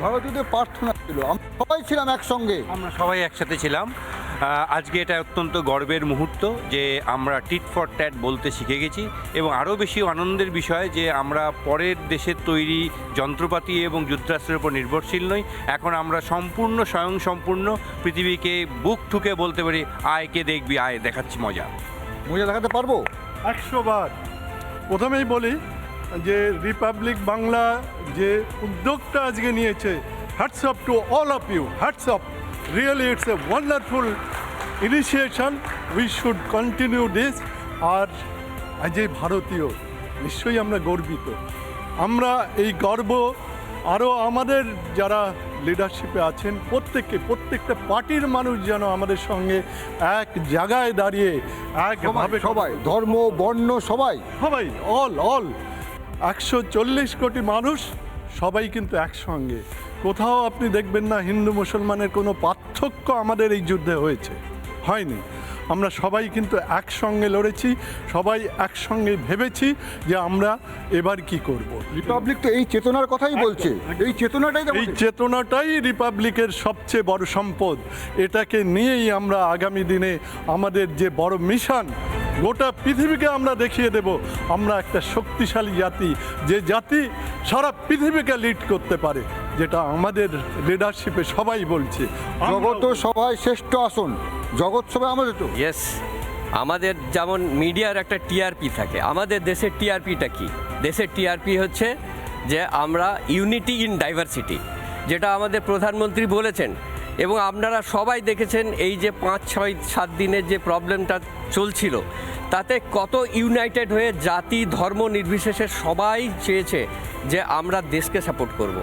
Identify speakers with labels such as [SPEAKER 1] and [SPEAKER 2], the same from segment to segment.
[SPEAKER 1] ভারতীয়দের প্রার্থনা ছিল। আমরা সবাই ছিলাম একসঙ্গে।
[SPEAKER 2] আমরা সবাই একসাথে ছিলাম। আজকে এটা অত্যন্ত গর্বের মুহূর্ত যে আমরা টিট ফর ট্যাট বলতে শিখে গেছি এবং আরও বেশি আনন্দের বিষয় যে আমরা পরের দেশের তৈরি যন্ত্রপাতি এবং যুদ্ধাস্ত্রের উপর নির্ভরশীল নই। এখন আমরা সম্পূর্ণ স্বয়ং সম্পূর্ণ পৃথিবীকে বুক ঠুকে বলতে পারি আয়কে দেখবি আয় দেখাচ্ছি মজা।
[SPEAKER 1] মজা দেখাতে পারব?
[SPEAKER 3] একশো বার। প্রথমেই বলি যে রিপাবলিক বাংলা যে উদ্যোগটা আজকে নিয়েছে hats off to all of you hats off really it's a wonderful initiation we should continue this আর আজ এই ভারতীয়, নিশ্চয়ই আমরা গর্বিত। আমরা এই গর্ব আরও আমাদের যারা লিডারশিপে আছেন প্রত্যেককে প্রত্যেকটা পার্টির মানুষ যেন আমাদের সঙ্গে এক জায়গায় দাঁড়িয়ে একভাবে
[SPEAKER 1] সবাই ধর্ম বর্ণ সবাই।
[SPEAKER 3] সবাই অল অল একশো চল্লিশ কোটি মানুষ সবাই কিন্তু একসঙ্গে। কোথাও আপনি দেখবেন না হিন্দু মুসলমানের কোনো পার্থক্য আমাদের এই যুদ্ধে হয়েছে হয়নি। আমরা সবাই কিন্তু একসঙ্গে লড়েছি সবাই একসঙ্গে ভেবেছি যে আমরা এবার কি করব।
[SPEAKER 1] রিপাবলিক তো এই চেতনার কথাই বলছে। এই চেতনাটাই
[SPEAKER 3] এই চেতনাটাই রিপাবলিকের সবচেয়ে বড় সম্পদ। এটাকে নিয়েই আমরা আগামী দিনে আমাদের যে বড় মিশন গোটা পৃথিবীকে আমরা দেখিয়ে দেব। আমরা একটা শক্তিশালী জাতি যে জাতি সারা পৃথিবীকে লিড করতে পারে। যেটা আমাদের লিডারশিপে সবাই বলছে।
[SPEAKER 1] জগত সভায় শ্রেষ্ঠ আসন। জগৎ সভায় আমাদের তো।
[SPEAKER 4] ইয়েস আমাদের যেমন মিডিয়ার একটা টিআরপি থাকে আমাদের দেশের টিআরপিটা কি? দেশের টিআরপি হচ্ছে যে আমরা ইউনিটি ইন ডাইভার্সিটি যেটা আমাদের প্রধানমন্ত্রী বলেছেন এবং আপনারা সবাই দেখেছেন এই যে পাঁচ ছয় সাত দিনের যে প্রবলেমটা চলছিল তাতে কত ইউনাইটেড হয়ে জাতি ধর্ম নির্বিশেষে সবাই চেয়েছে যে আমরা দেশকে সাপোর্ট করব।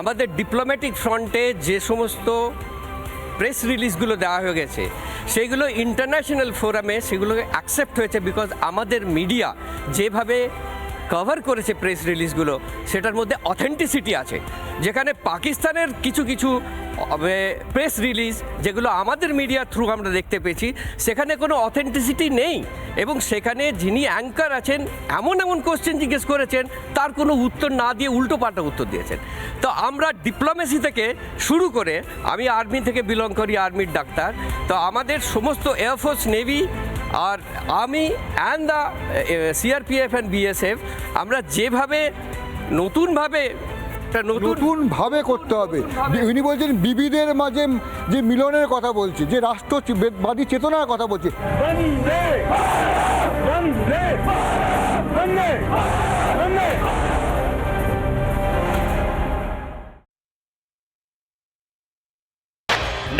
[SPEAKER 4] আমাদের ডিপ্লোম্যাটিক ফ্রন্টে যে সমস্ত প্রেস রিলিজগুলো দেওয়া হয়ে গেছে, সেগুলো ইন্টারন্যাশনাল ফোরামে সেগুলো অ্যাকসেপ্ট হয়েছে বিকজ আমাদের মিডিয়া যেভাবে কভার করেছে প্রেস রিলিজগুলো সেটার মধ্যে অথেন্টিসিটি আছে। যেখানে পাকিস্তানের কিছু কিছু প্রেস রিলিজ যেগুলো আমাদের মিডিয়ার থ্রু আমরা দেখতে পেয়েছি, সেখানে কোনো অথেন্টিসিটি নেই। এবং সেখানে যিনি অ্যাঙ্কার আছেন, এমন এমন কোশ্চেন জিজ্ঞেস করেছেন, তার কোনো উত্তর না দিয়ে উল্টো পাল্টা উত্তর দিয়েছেন। তো আমরা ডিপ্লোমেসি থেকে শুরু করে, আমি আর্মি থেকে বিলং করি আর্মির ডাক্তার, তো আমাদের সমস্ত air force navy R army and the CRPF and BSF আমরা যেভাবে নতুনভাবে একটা নতুন
[SPEAKER 1] নতুন ভাবে করতে হবে। উনি বলছেন বিবিদের মাঝে যে মিলনের কথা বলছে যে রাষ্ট্রবাদী চেতনার কথা বলছে।